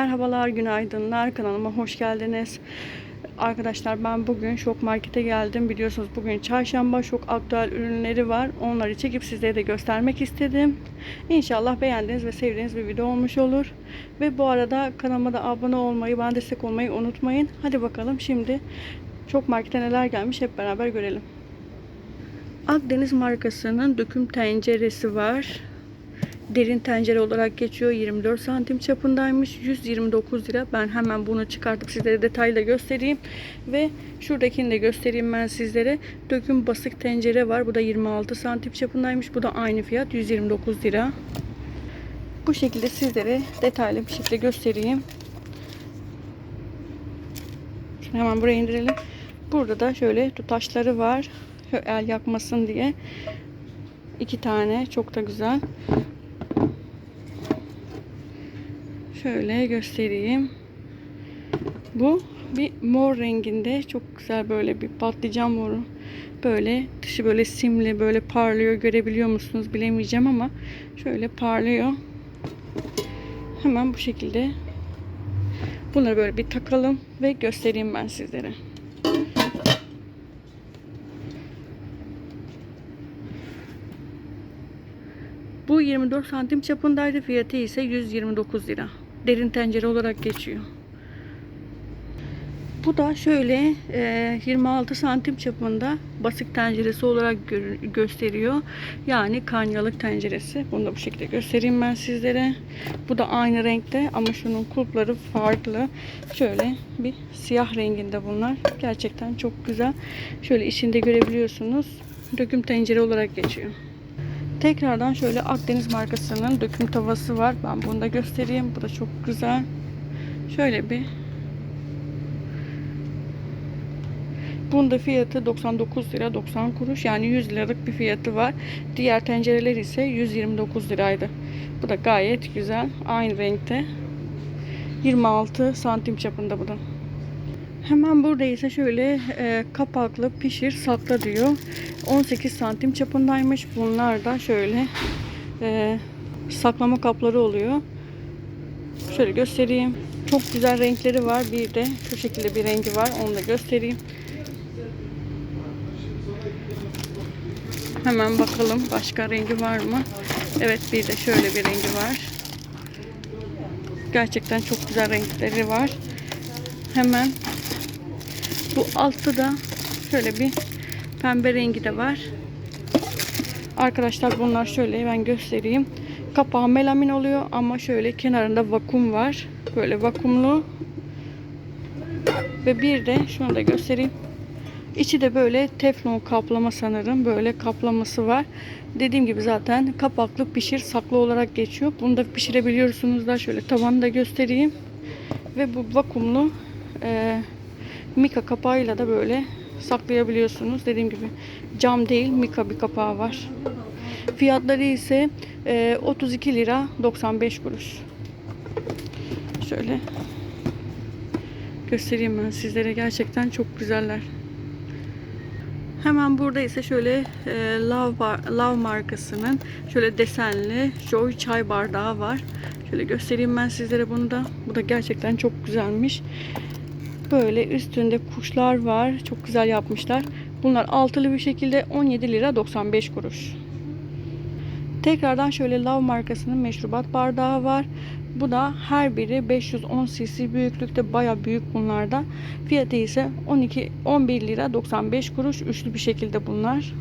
Merhabalar, günaydınlar. Kanalıma hoş geldiniz. Arkadaşlar ben bugün Şok Market'e geldim. Biliyorsunuz bugün çarşamba şok aktüel ürünleri var. Onları çekip sizlere de göstermek istedim. İnşallah beğendiğiniz ve sevdiğiniz bir video olmuş olur. Ve bu arada kanalıma da abone olmayı, bana destek olmayı unutmayın. Hadi bakalım şimdi Şok Market'e neler gelmiş hep beraber görelim. Akdeniz markasının döküm tenceresi var. Derin tencere olarak geçiyor. 24 santim çapındaymış. 129 lira. Ben hemen bunu çıkartıp sizlere detayla göstereyim. Ve şuradakini de göstereyim ben sizlere. Döküm basık tencere var. Bu da 26 santim çapındaymış. Bu da aynı fiyat. 129 lira. Bu şekilde sizlere detaylı bir şekilde göstereyim. Şunu hemen buraya indirelim. Burada da şöyle tutaşları var. El yakmasın diye. iki tane. Çok da güzel. Şöyle göstereyim. Bu bir mor renginde çok güzel böyle bir patlıcan moru. Böyle dışı böyle simli böyle parlıyor görebiliyor musunuz bilemeyeceğim ama şöyle parlıyor. Hemen bu şekilde bunları böyle bir takalım ve göstereyim ben sizlere. Bu 24 santim çapındaydı. Fiyatı ise 129 lira. Derin tencere olarak geçiyor. Bu da şöyle e, 26 santim çapında basık tenceresi olarak gö- gösteriyor. Yani kanyalık tenceresi. Bunu da bu şekilde göstereyim ben sizlere. Bu da aynı renkte ama şunun kulpları farklı. Şöyle bir siyah renginde bunlar. Gerçekten çok güzel. Şöyle içinde görebiliyorsunuz. Döküm tencere olarak geçiyor. Tekrardan şöyle Akdeniz markasının döküm tavası var. Ben bunu da göstereyim. Bu da çok güzel. Şöyle bir Bunun da fiyatı 99 lira 90 kuruş. Yani 100 liralık bir fiyatı var. Diğer tencereler ise 129 liraydı. Bu da gayet güzel. Aynı renkte. 26 santim çapında bu da. Hemen burada ise şöyle e, kapaklı pişir sakla diyor. 18 santim çapındaymış. Bunlar da şöyle e, saklama kapları oluyor. Şöyle göstereyim. Çok güzel renkleri var. Bir de şu şekilde bir rengi var. Onu da göstereyim. Hemen bakalım başka rengi var mı? Evet bir de şöyle bir rengi var. Gerçekten çok güzel renkleri var. Hemen bu altta da şöyle bir pembe rengi de var. Arkadaşlar bunlar şöyle ben göstereyim. Kapağı melamin oluyor ama şöyle kenarında vakum var. Böyle vakumlu. Ve bir de şunu da göstereyim. İçi de böyle teflon kaplama sanırım. Böyle kaplaması var. Dediğim gibi zaten kapaklı pişir saklı olarak geçiyor. Bunu da pişirebiliyorsunuz da şöyle tavanı da göstereyim. Ve bu vakumlu e, mika kapağıyla da böyle saklayabiliyorsunuz. Dediğim gibi cam değil mika bir kapağı var. Fiyatları ise e, 32 lira 95 kuruş. Şöyle göstereyim ben sizlere. Gerçekten çok güzeller. Hemen burada ise şöyle e, Love, Love markasının şöyle desenli Joy çay bardağı var. Şöyle göstereyim ben sizlere bunu da. Bu da gerçekten çok güzelmiş. Böyle üstünde kuşlar var. Çok güzel yapmışlar. Bunlar altılı bir şekilde 17 lira 95 kuruş. Tekrardan şöyle Love markasının meşrubat bardağı var. Bu da her biri 510 cc büyüklükte baya büyük bunlarda. Fiyatı ise 12 11 lira 95 kuruş. Üçlü bir şekilde bunlar.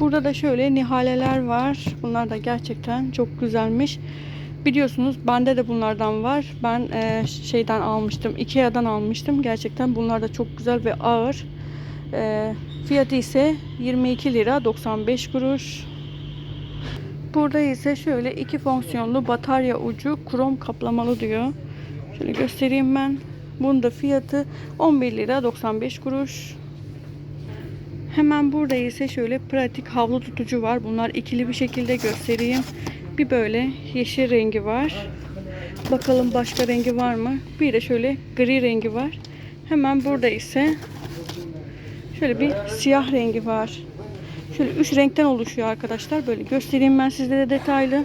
Burada da şöyle nihaleler var. Bunlar da gerçekten çok güzelmiş. Biliyorsunuz bende de bunlardan var. Ben e, şeyden almıştım. Ikea'dan almıştım. Gerçekten bunlar da çok güzel ve ağır. E, fiyatı ise 22 lira 95 kuruş. Burada ise şöyle iki fonksiyonlu batarya ucu krom kaplamalı diyor. Şöyle göstereyim ben. Bunun da fiyatı 11 lira 95 kuruş. Hemen burada ise şöyle pratik havlu tutucu var. Bunlar ikili bir şekilde göstereyim. Bir böyle yeşil rengi var. Bakalım başka rengi var mı? Bir de şöyle gri rengi var. Hemen burada ise şöyle bir siyah rengi var. Şöyle üç renkten oluşuyor arkadaşlar. Böyle göstereyim ben sizlere detaylı.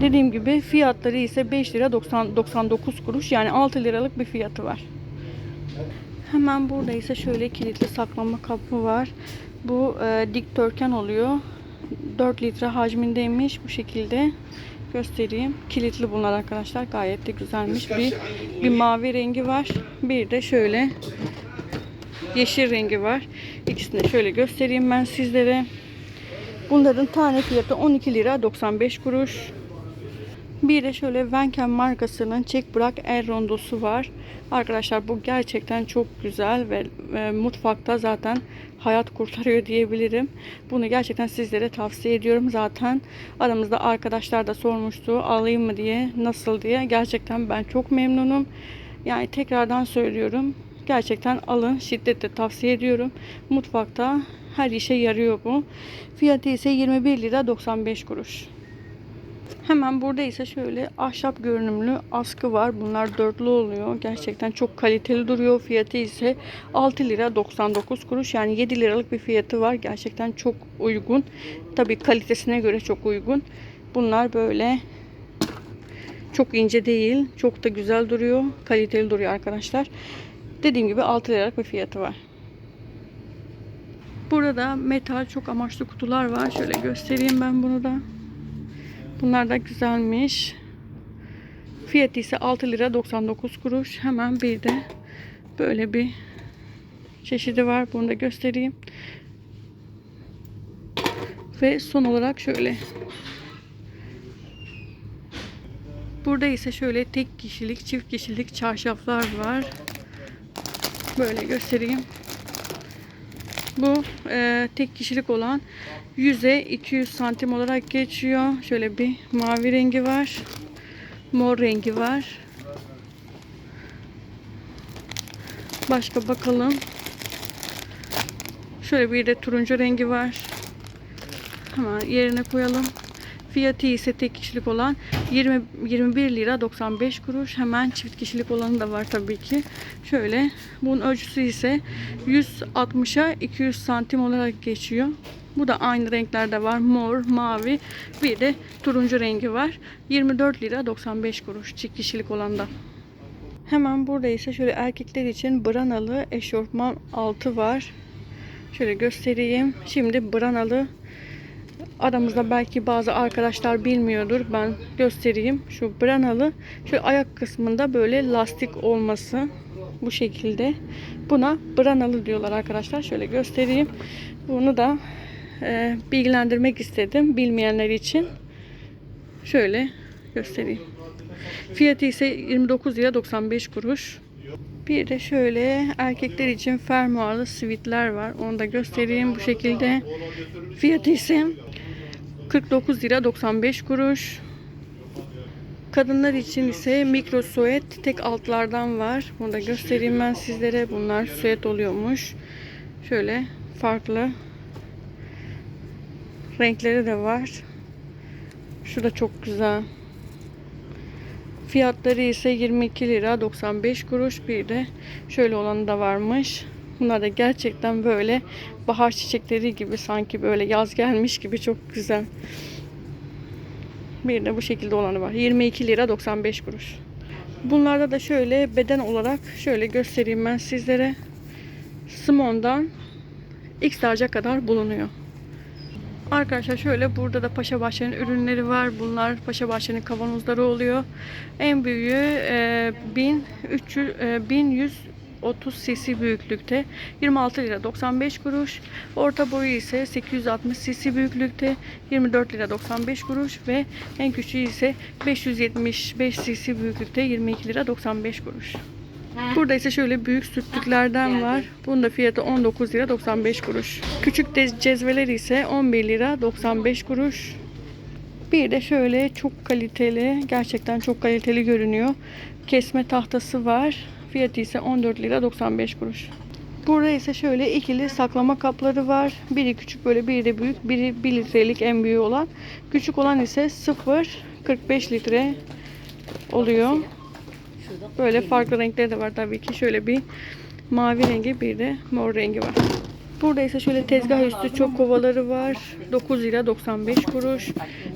Dediğim gibi fiyatları ise 5 lira 90, 99 kuruş yani 6 liralık bir fiyatı var. Hemen burada ise şöyle kilitli saklama kapı var. Bu e, dikdörtgen oluyor. 4 litre hacmindeymiş bu şekilde. Göstereyim. Kilitli bunlar arkadaşlar. Gayet de güzelmiş. Bir, bir mavi rengi var. Bir de şöyle yeşil rengi var. İkisini de şöyle göstereyim ben sizlere. Bunların tane fiyatı 12 lira 95 kuruş. Bir de şöyle Venken markasının çek bırak el rondosu var. Arkadaşlar bu gerçekten çok güzel ve e, mutfakta zaten hayat kurtarıyor diyebilirim. Bunu gerçekten sizlere tavsiye ediyorum. Zaten aramızda arkadaşlar da sormuştu alayım mı diye nasıl diye. Gerçekten ben çok memnunum. Yani tekrardan söylüyorum. Gerçekten alın. Şiddetle tavsiye ediyorum. Mutfakta her işe yarıyor bu. Fiyatı ise 21 lira 95 kuruş. Hemen burada ise şöyle ahşap görünümlü askı var. Bunlar dörtlü oluyor. Gerçekten çok kaliteli duruyor. Fiyatı ise 6 lira 99 kuruş. Yani 7 liralık bir fiyatı var. Gerçekten çok uygun. Tabii kalitesine göre çok uygun. Bunlar böyle çok ince değil. Çok da güzel duruyor. Kaliteli duruyor arkadaşlar. Dediğim gibi 6 liralık bir fiyatı var. Burada metal çok amaçlı kutular var. Şöyle göstereyim ben bunu da. Bunlar da güzelmiş. Fiyatı ise 6 lira 99 kuruş. Hemen bir de böyle bir çeşidi var. Bunu da göstereyim. Ve son olarak şöyle. Burada ise şöyle tek kişilik, çift kişilik çarşaflar var. Böyle göstereyim. Bu e, tek kişilik olan 100'e 200 santim olarak geçiyor. Şöyle bir mavi rengi var. Mor rengi var. Başka bakalım. Şöyle bir de turuncu rengi var. Hemen yerine koyalım. Fiyatı ise tek kişilik olan 20 21 lira 95 kuruş. Hemen çift kişilik olanı da var tabii ki. Şöyle bunun ölçüsü ise 160'a 200 santim olarak geçiyor. Bu da aynı renklerde var. Mor, mavi, bir de turuncu rengi var. 24 lira 95 kuruş çift kişilik olanda. Hemen burada ise şöyle erkekler için branalı eşofman altı var. Şöyle göstereyim. Şimdi branalı aramızda belki bazı arkadaşlar bilmiyordur. Ben göstereyim. Şu branalı şu ayak kısmında böyle lastik olması bu şekilde. Buna branalı diyorlar arkadaşlar. Şöyle göstereyim. Bunu da e, bilgilendirmek istedim bilmeyenler için. Şöyle göstereyim. Fiyatı ise 29 lira 95 kuruş. Bir de şöyle erkekler için fermuarlı sivitler var. Onu da göstereyim bu şekilde. Fiyatı ise 49 lira 95 kuruş. Kadınlar için ise mikro suet tek altlardan var. Bunu da göstereyim ben sizlere. Bunlar suet oluyormuş. Şöyle farklı renkleri de var. Şu da çok güzel. Fiyatları ise 22 lira 95 kuruş. Bir de şöyle olanı da varmış. Bunlar da gerçekten böyle bahar çiçekleri gibi sanki böyle yaz gelmiş gibi çok güzel. Bir de bu şekilde olanı var. 22 lira 95 kuruş. Bunlarda da şöyle beden olarak şöyle göstereyim ben sizlere. Smon'dan X large'a kadar bulunuyor. Arkadaşlar şöyle burada da Paşa Bahçe'nin ürünleri var. Bunlar Paşa Bahçe'nin kavanozları oluyor. En büyüğü e, 1300 e, 1130 cc büyüklükte 26 lira 95 kuruş. Orta boyu ise 860 cc büyüklükte 24 lira 95 kuruş ve en küçüğü ise 575 cc büyüklükte 22 lira 95 kuruş. Burada ise şöyle büyük sütlüklerden var. Bunun da fiyatı 19 lira 95 kuruş. Küçük de cezveler ise 11 lira 95 kuruş. Bir de şöyle çok kaliteli, gerçekten çok kaliteli görünüyor. Kesme tahtası var. Fiyatı ise 14 lira 95 kuruş. Burada ise şöyle ikili saklama kapları var. Biri küçük böyle biri de büyük. Biri 1 litrelik en büyüğü olan. Küçük olan ise 0 45 litre oluyor. Böyle farklı renkleri de var tabii ki. Şöyle bir mavi rengi bir de mor rengi var. Burada ise şöyle tezgah üstü çok kovaları var. 9 lira 95 kuruş.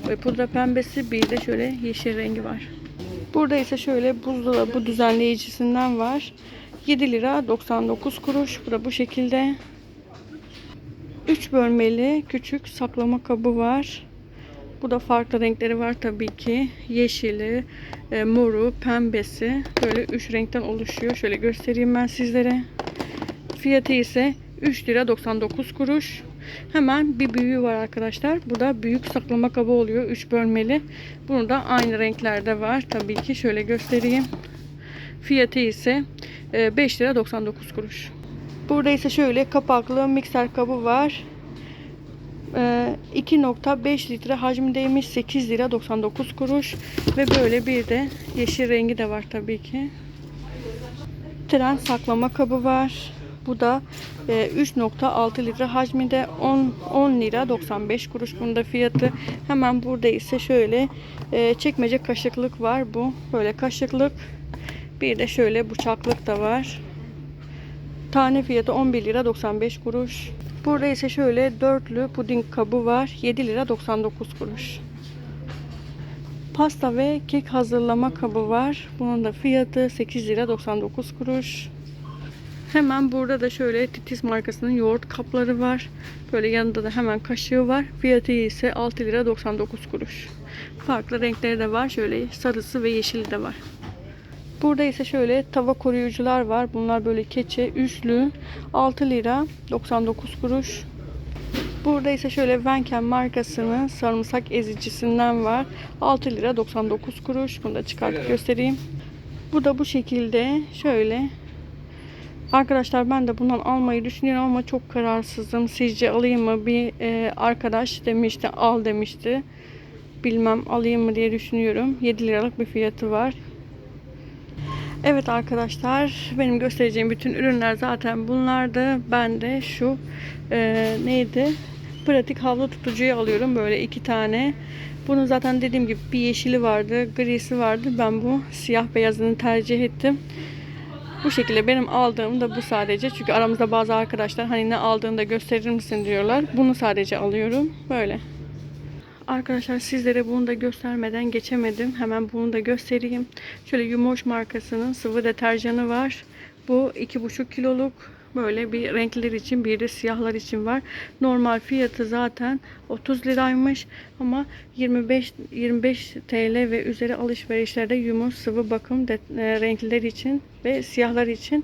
Ve pudra pembesi bir de şöyle yeşil rengi var. Burada ise şöyle buzdolabı düzenleyicisinden var. 7 lira 99 kuruş. Bu da bu şekilde. 3 bölmeli küçük saklama kabı var. Bu da farklı renkleri var tabii ki. Yeşili, e, moru, pembesi. Böyle 3 renkten oluşuyor. Şöyle göstereyim ben sizlere. Fiyatı ise 3 lira 99 kuruş. Hemen bir büyüğü var arkadaşlar. Bu da büyük saklama kabı oluyor. 3 bölmeli. Bunu da aynı renklerde var. Tabii ki şöyle göstereyim. Fiyatı ise e, 5 lira 99 kuruş. Burada ise şöyle kapaklı mikser kabı var. E, 2.5 litre hacmindeymiş 8 lira 99 kuruş ve böyle bir de yeşil rengi de var tabii ki. Tren saklama kabı var. Bu da e, 3.6 litre hacminde 10, 10 lira 95 kuruş bunda fiyatı. Hemen burada ise şöyle e, çekmece kaşıklık var bu. Böyle kaşıklık. Bir de şöyle bıçaklık da var. Tane fiyatı 11 lira 95 kuruş. Burada ise şöyle dörtlü puding kabı var. 7 lira 99 kuruş. Pasta ve kek hazırlama kabı var. Bunun da fiyatı 8 lira 99 kuruş. Hemen burada da şöyle Titiz markasının yoğurt kapları var. Böyle yanında da hemen kaşığı var. Fiyatı ise 6 lira 99 kuruş. Farklı renkleri de var. Şöyle sarısı ve yeşili de var. Burada ise şöyle tava koruyucular var. Bunlar böyle keçe üçlü 6 lira 99 kuruş. Burada ise şöyle Venken markasının sarımsak ezicisinden var. 6 lira 99 kuruş. Bunu da çıkartıp göstereyim. Bu da bu şekilde şöyle. Arkadaşlar ben de bundan almayı düşünüyorum ama çok kararsızım. Sizce alayım mı? Bir e, arkadaş demişti al demişti. Bilmem alayım mı diye düşünüyorum. 7 liralık bir fiyatı var. Evet arkadaşlar benim göstereceğim bütün ürünler zaten bunlardı. Ben de şu e, neydi? Pratik havlu tutucuyu alıyorum böyle iki tane. Bunun zaten dediğim gibi bir yeşili vardı, grisi vardı. Ben bu siyah beyazını tercih ettim. Bu şekilde benim aldığım da bu sadece. Çünkü aramızda bazı arkadaşlar hani ne aldığını da gösterir misin diyorlar. Bunu sadece alıyorum. Böyle. Arkadaşlar sizlere bunu da göstermeden geçemedim. Hemen bunu da göstereyim. Şöyle Yumoş markasının sıvı deterjanı var. Bu 2,5 kiloluk böyle bir renkler için bir de siyahlar için var. Normal fiyatı zaten 30 liraymış ama 25 25 TL ve üzeri alışverişlerde Yumoş sıvı bakım de, e, renkler için ve siyahlar için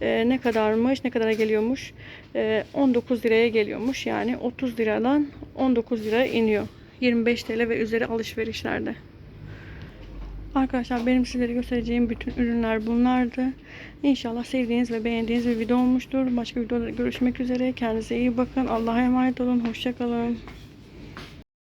e, ne kadarmış, ne kadara geliyormuş? E, 19 liraya geliyormuş. Yani 30 liradan 19 liraya iniyor. 25 TL ve üzeri alışverişlerde. Arkadaşlar benim sizlere göstereceğim bütün ürünler bunlardı. İnşallah sevdiğiniz ve beğendiğiniz bir video olmuştur. Başka videoda görüşmek üzere. Kendinize iyi bakın. Allah'a emanet olun. Hoşçakalın.